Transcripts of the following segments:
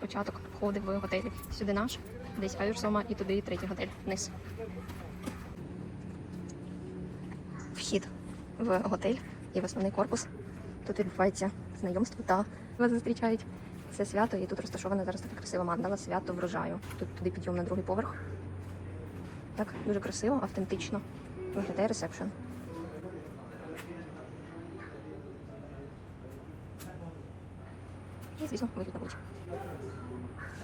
Початок входу в готелі. Сюди наш, десь Аюрсома і туди третій готель вниз. Вхід в готель і в основний корпус. Тут відбувається знайомство та вас зустрічають. Це свято, і тут розташована зараз така красива мандала, свято врожаю. Тут туди підйом на другий поверх. Так, дуже красиво, автентично. Виглядає ресепшн. І, звісно, вихід на вулицю.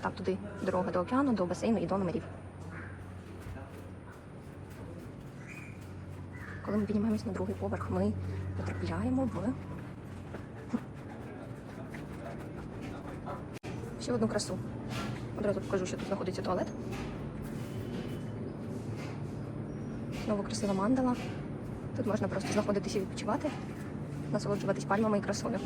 Там туди дорога до океану, до басейну і до номерів. Коли ми піднімаємось на другий поверх, ми потрапляємо в ще одну красу. Одразу покажу, що тут знаходиться туалет. Знову красива мандала. Тут можна просто знаходитися і відпочивати, насолоджуватись пальмами і красою.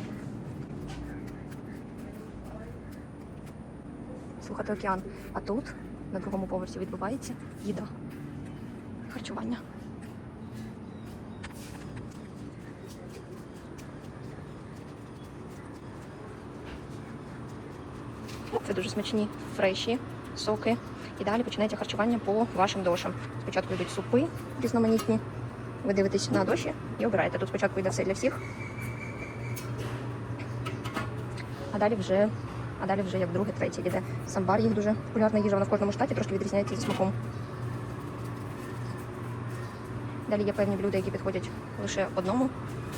Слухати океан. А тут, на другому поверсі, відбувається їда. Харчування. Це дуже смачні фреші, соки. І далі починається харчування по вашим дошам. Спочатку йдуть супи різноманітні. Ви дивитесь на доші і обираєте. Тут спочатку йде все для всіх. А далі вже, а далі вже як друге, третє йде. Самбар їх дуже популярна їжа, вона в кожному штаті трошки відрізняється зі смаком. Далі є певні блюда, які підходять лише одному,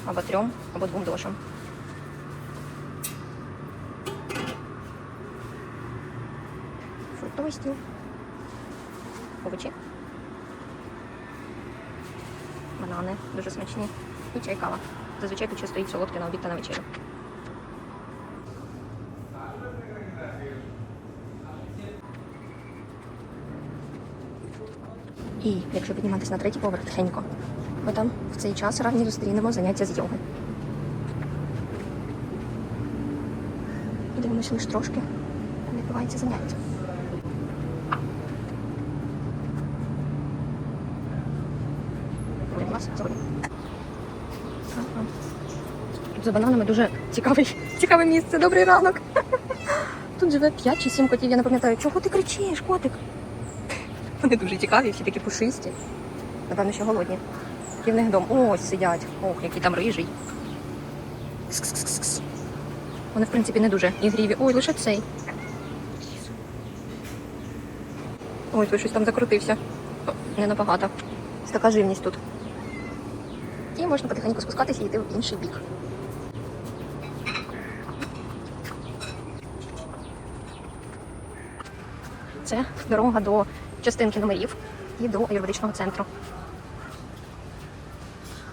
або трьом, або двом дошам. Фруктовий стіл. Овочі. Банани дуже смачні. І чай кава. Зазвичай тут ще стоїть солодке на обід та на вечерю. І якщо підніматися на третій поверх тихенько, ми там в цей час ранні зустрінемо заняття з йоги. Подивимося лише трошки, відбувається заняття. Тут за бананами дуже цікавий, цікаве місце. Добрий ранок. Тут живе 5 чи 7 котів. Я не пам'ятаю, чого ти кричиш, котик? Вони дуже цікаві, всі такі пушисті. Напевно, що голодні. Який в них дом. Ось сидять. Ох, який там рижий. Кс-кс-кс-кс. Вони, в принципі, не дуже ігріві. Ой, лише цей. Ой, той щось там закрутився. Не набагато. Ось така живність тут. І можна потихеньку спускатися і йти в інший бік. Це дорога до частинки номерів і до аюрведичного центру.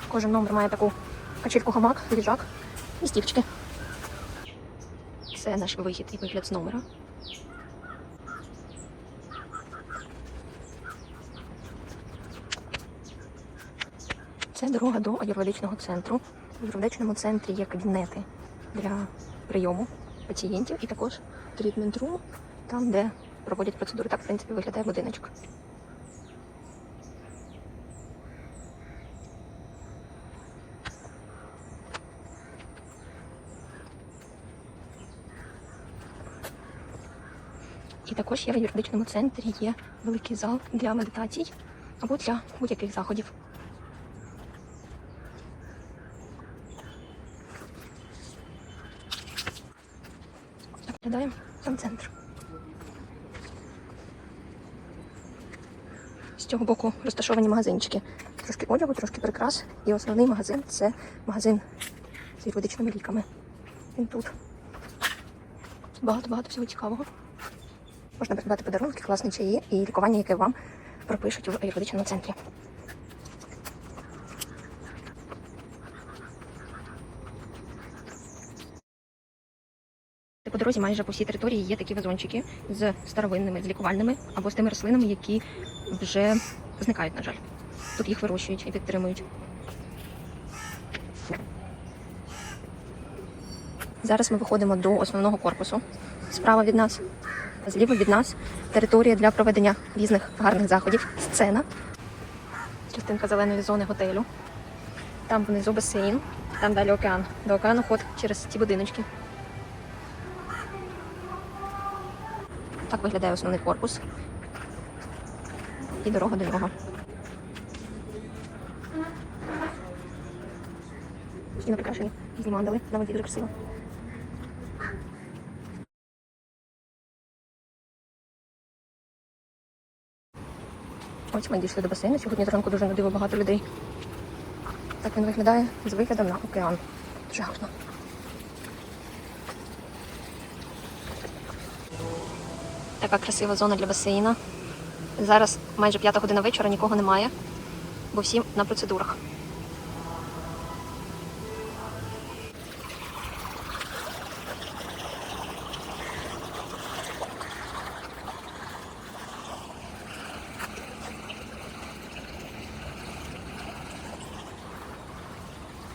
Кожен номер має таку качельку гамак, ліжак і стільчики. Це наш вихід і вигляд з номера. Це дорога до аюрведичного центру. В аюрведичному центрі є кабінети для прийому пацієнтів і також трітмент рум, там, де проводять процедури. Так, в принципі, виглядає будиночок. І також є в юридичному центрі є великий зал для медитацій або для будь-яких заходів. Так, Виглядаємо сам центр. Цього боку розташовані магазинчики. Трошки одягу, трошки прикрас. І основний магазин це магазин з юридичними ліками. Він тут. Багато-багато всього цікавого. Можна придбати подарунки, класні чаї і лікування, яке вам пропишуть в аюрведичному центрі. По дорозі майже по всій території є такі вазончики з старовинними, з лікувальними або з тими рослинами, які вже зникають, на жаль. Тут їх вирощують і підтримують. Зараз ми виходимо до основного корпусу. Справа від нас, зліва від нас територія для проведення різних гарних заходів. Сцена. Частинка зеленої зони готелю. Там внизу басейн, там далі океан. До океану ход через ці будиночки. Так виглядає основний корпус. І дорога до нього. І на прикрашені знімандали. На воді дуже красиво. Ось ми дійшли до басейну. Сьогодні зранку дуже на диво багато людей. Так він виглядає з виглядом на океан. Дуже гарно. Така красива зона для басейна. Зараз майже п'ята година вечора, нікого немає, бо всі на процедурах.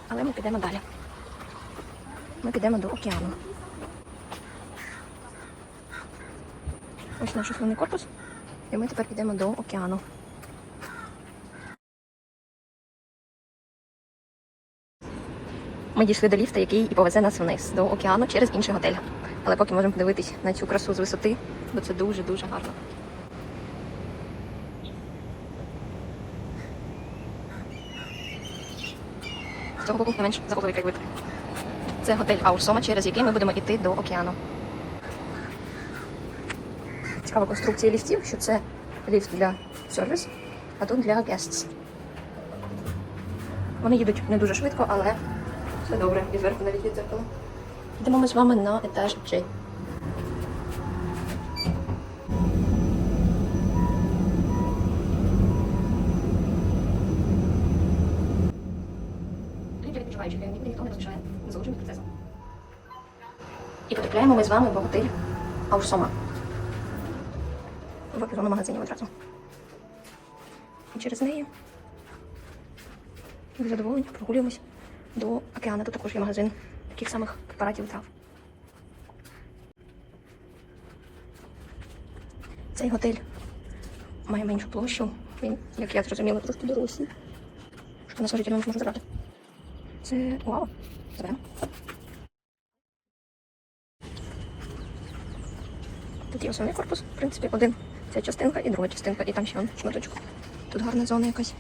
Але ми підемо далі. Ми підемо до океану. Ось наш основний корпус. І ми тепер підемо до океану. Ми дійшли до ліфта, який і повезе нас вниз до океану через інший готель. Але поки можемо подивитись на цю красу з висоти, бо це дуже-дуже гарно. З цього боку не менш захопливий краєвид. Це готель Аурсома, через який ми будемо йти до океану. Цікава конструкція ліфтів, що це ліфт для сервіс, а тут для guests. Вони їдуть не дуже швидко, але все добре. І зверху навіть є дзеркало. Йдемо ми з вами на етаж J. І потрапляємо ми з вами в готель Аурсома. В зону одразу. І через неї з задоволенням прогулюємось до океану. Тут також є магазин таких самих препаратів трав. Цей готель має меншу площу. Він, як я зрозуміла, трошки дорослий. Що на жителям не можна забрати. Це вау. Заберемо. Тут є основний корпус, в принципі, один. Ця частинка і друга частинка, і там ще шматочок. Тут гарна зона якась.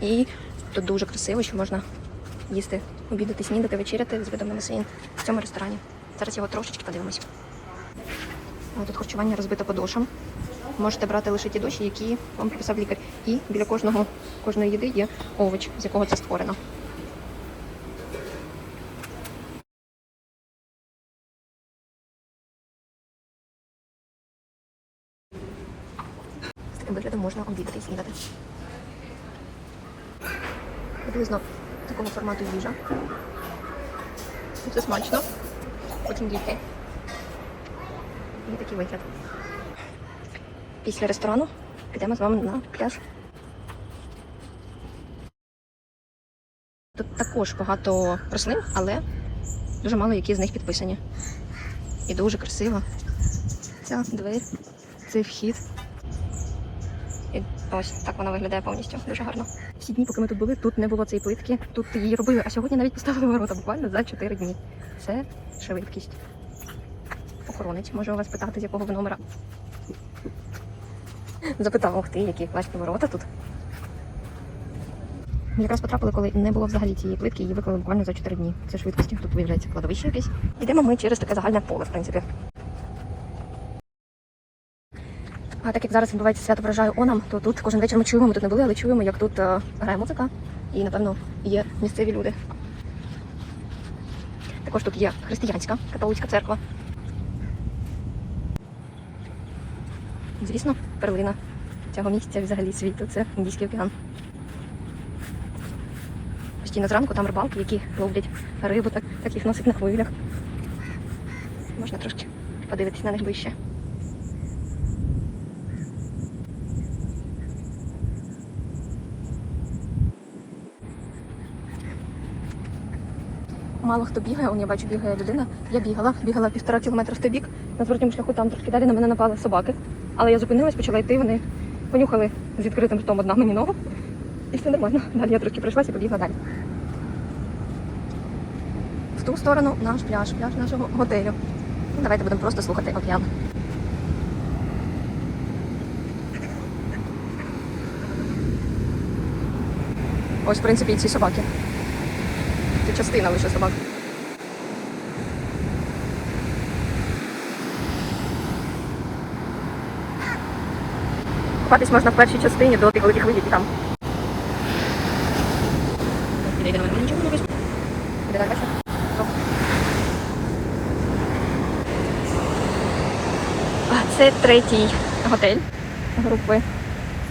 І тут дуже красиво, що можна їсти, обідати, снідати, вечеряти з видом на басейн в цьому ресторані. Зараз його трошечки подивимось. Тут харчування розбите по дошам. Можете брати лише ті доші, які вам прописав лікар. І біля кожного кожної їди є овоч, з якого це створено. З таким виглядом можна обідати і снідати. Приблизно такого формату їжа. Це смачно. Потім дійти. І такий вигляд. Після ресторану підемо з вами на пляж. Тут також багато рослин, але дуже мало які з них підписані. І дуже красиво. Ця двері, цей вхід. Ось так вона виглядає повністю. Дуже гарно. Всі дні, поки ми тут були, тут не було цієї плитки, тут її робили, а сьогодні навіть поставили ворота буквально за 4 дні. Це швидкість. Охоронець може у вас питати, з якого ви номера. Запитав, ух ти, які класні ворота тут. Якраз потрапили, коли не було взагалі цієї плитки, її виклали буквально за 4 дні. Це швидкості. Тут виявляється кладовище якесь. Йдемо ми через таке загальне поле, в принципі. А так як зараз відбувається свято врожаю Онам, то тут кожен вечір ми чуємо, ми тут не були, але чуємо, як тут е, грає музика. І, напевно, є місцеві люди. Також тут є християнська католицька церква. Звісно, перлина цього місця взагалі світу це Індійський океан. Постійно зранку там рибалки, які ловлять рибу, так, так їх носить на хвилях. Можна трошки подивитись на них ближче. мало хто бігає, он я бачу, бігає людина. Я бігала, бігала півтора кілометра в той бік. На зворотньому шляху там трошки далі на мене напали собаки. Але я зупинилась, почала йти, вони понюхали з відкритим ртом одна мені ногу. І все нормально. Далі я трошки пройшлася і побігла далі. В ту сторону наш пляж, пляж нашого готелю. Ну, Давайте будемо просто слухати океан. Ось, в принципі, і ці собаки. Це частина лише собак. Купатись можна в першій частині до тих великих видів там. Це третій готель групи.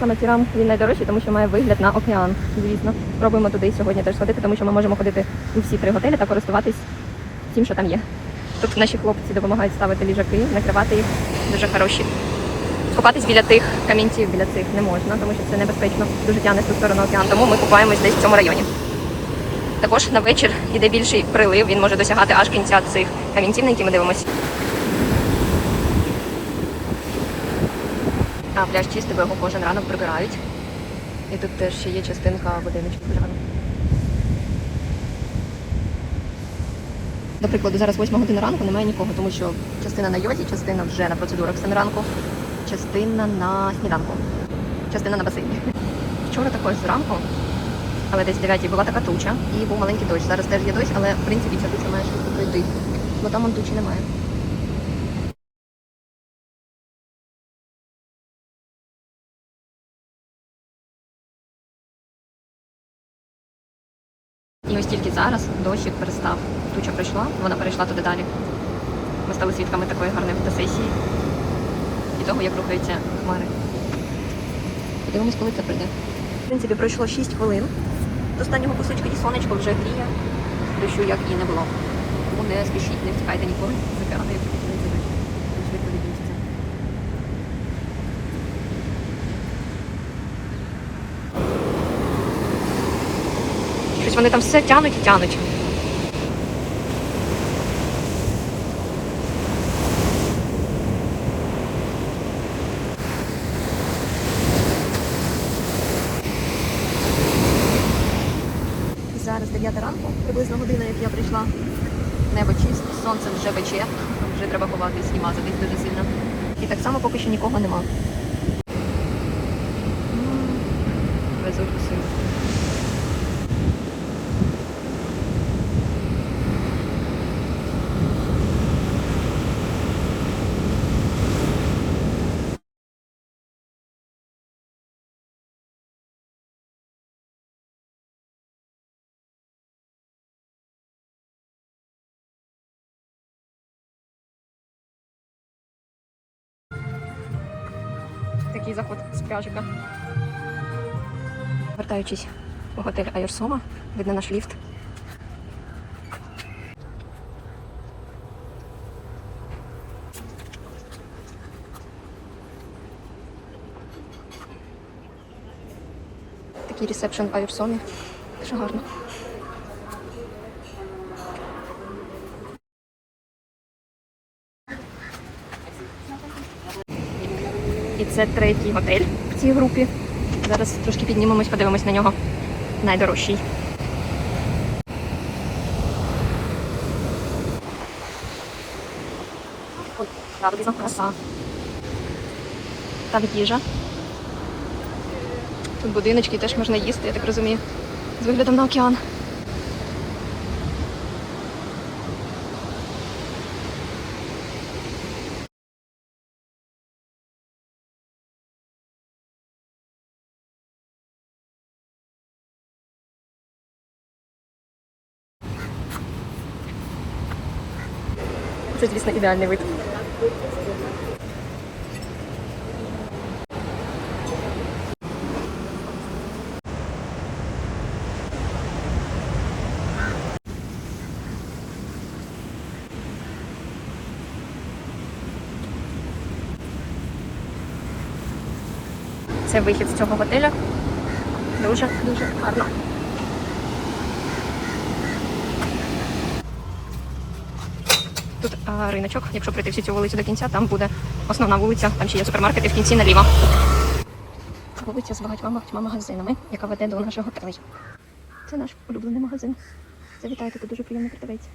Саме Тірам він найдорожчий, тому що має вигляд на океан. Звісно, спробуємо туди сьогодні теж сходити, тому що ми можемо ходити у всі три готелі та користуватись тим, що там є. Тут наші хлопці допомагають ставити ліжаки, накривати їх дуже хороші. Купатись біля тих камінців, біля цих не можна, тому що це небезпечно. Дуже тягне ту сторону океан, тому ми купаємось десь в цьому районі. Також на вечір іде більший прилив, він може досягати аж кінця цих камінців, на які ми дивимося. А пляж чистий, бо його кожен ранок прибирають. І тут теж ще є частинка будиночку пляжу. До прикладу, зараз 8 година ранку немає нікого, тому що частина на йозі, частина вже на процедурах 7 ранку, частина на сніданку, частина на басейні. Вчора також зранку, але десь 9 була така туча і був маленький дощ. Зараз теж є дощ, але в принципі ця туча має швидко пройти, бо там он тучі немає. І ось тільки зараз дощик перестав. Туча прийшла, вона перейшла туди далі. Ми стали свідками такої гарної фотосесії і того, як рухаються хмари. Подивимось, коли це прийде. В принципі, пройшло 6 хвилин. З останнього кусочка і сонечко вже гріє. Дощу як і не було. Тому не спішіть, не втікайте ніколи. Запігати, якщо підійдете. Швидко відбудеться. Щось вони там все тянуть і тянуть. Зараз 9 ранку, приблизно година, як я прийшла. Небо чисте, сонце вже пече, вже треба ховатись і мазатись дуже сильно. І так само поки що нікого нема. Везуть усі. Такий заход з пляжика. Вертаючись у готель Айрсома, видно наш ліфт. Такий ресепшн в Айрсомі. Дуже гарно. І це третій готель в цій групі. Зараз трошки піднімемось, подивимось на нього. Найдорожчий. Краса. Там їжа. Тут будиночки теж можна їсти, я так розумію. З виглядом на океан. Це, звісно, ідеальний вид. Це вихід з цього готеля. Дуже, дуже гарно. Тут а, риночок. Якщо пройти всю цю вулицю до кінця, там буде основна вулиця, там ще є супермаркети в кінці наліво. Вулиця з багатьма багатьма магазинами, яка веде до наших готелей. Це наш улюблений магазин. Завітайте, тут дуже приємний продавець.